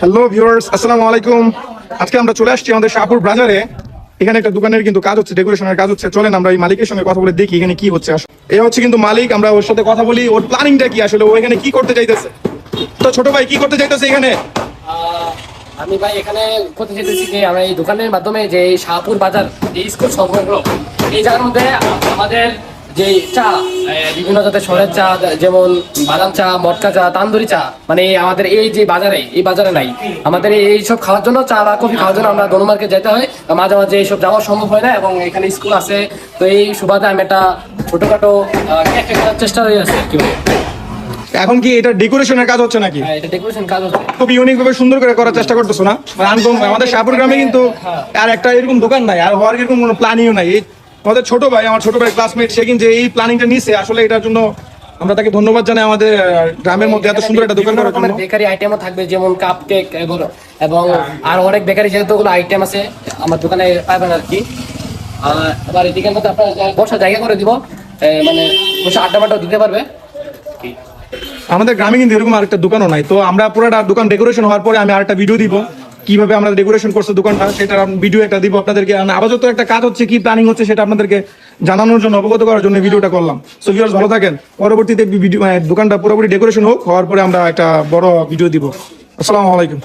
Hello viewers আসসালামু আলাইকুম আজকে আমরা চলে আসছি আমাদের শাহপুর বাজারে এখানে একটা দোকানের কিন্তু কাজ হচ্ছে ডেকোরেশনের কাজ হচ্ছে। চলেন আমরা এই মালিকের সঙ্গে কথা বলে দেখি এখানে কি হচ্ছে আসলে এই হচ্ছে কিন্তু মালিক, আমরা ওর সাথে কথা বলি। ওর প্ল্যানিংটা কি আসলে? ও এখানে কি করতে চাইতেছে? তো ছোট ভাই, কি করতে চাইতেছে এখানে? আমি ভাই এখানে করতে চাইতেছি যে আমরা এই দোকানের মাধ্যমে যে এই শাহপুর বাজার যে স্কুল সংগ্রহ এই জায়গার মধ্যে আমাদের যে চা বিভিন্ন জাতের শহরের চা যেমন বাদাম চা মটকা চা তান্দুরি চা মানে আমাদের এই যে বাজারে এই বাজারে নাই। আমাদের এই সব খাওয়ার জন্য চা বা কফি খাওয়ার জন্য আমরা দনুমার্কে যেতে হয়। মাঝে মাঝে এইসব যাওয়া সম্ভব হয় না এবং এখানে স্কুল আছে। তো এই সুবাদে আমি একটা ছোটখাটো করার চেষ্টা হয়ে আছে কি এখন কি এটা ডেকোরেশনের কাজ হচ্ছে নাকি? হ্যাঁ, এটা ডেকোরেশন কাজ হচ্ছে। খুব ইউনিক ভাবে সুন্দর করে করার চেষ্টা করতেছো না? মানে আমাদের শাহপুর গ্রামে কিন্তু আর একটা এরকম দোকান নাই আর হওয়ার এরকম কোনো প্ল্যানিংও নাই। আমাদের ছোট ভাই আমার ছোট ভাই ক্লাসমেট সে কিন্তু এই প্ল্যানিংটা নিছে। আসলে এটার জন্য আমরা তাকে ধন্যবাদ জানাই আমাদের গ্রামের মধ্যে এত সুন্দর একটা দোকান করার জন্য। বেকারি আইটেমও থাকবে যেমন কাপ কেক এবং আর অনেক বেকারি যেহেতু ওগুলো আইটেম আছে আমার দোকানে পাবেন আর কি। আবার এদিকের মধ্যে আপনার বসার জায়গা করে দিব। মানে বসে আড্ডা মাড্ডা দিতে পারবে। আমাদের গ্রামে কিন্তু এরকম আরেকটা দোকানও নাই। তো আমরা পুরোটা দোকান ডেকোরেশন হওয়ার পরে আমি আরেকটা ভিডিও দিব। কীভাবে আমরা ডেকোরেশন করছে দোকানটা সেটা ভিডিও একটা দিব আপনাদেরকে। আপাতত একটা কাজ হচ্ছে কি প্ল্যানিং হচ্ছে সেটা আপনাদেরকে জানানোর জন্য, অবগত করার জন্য ভিডিওটা করলাম। সো ভিউয়ার্স ভালো থাকেন। পরবর্তীতে ভিডিও দোকানটা পুরোপুরি ডেকোরেশন হোক, হওয়ার পরে আমরা একটা বড় ভিডিও দিব। আসসালামু আলাইকুম।